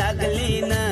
लागली ना.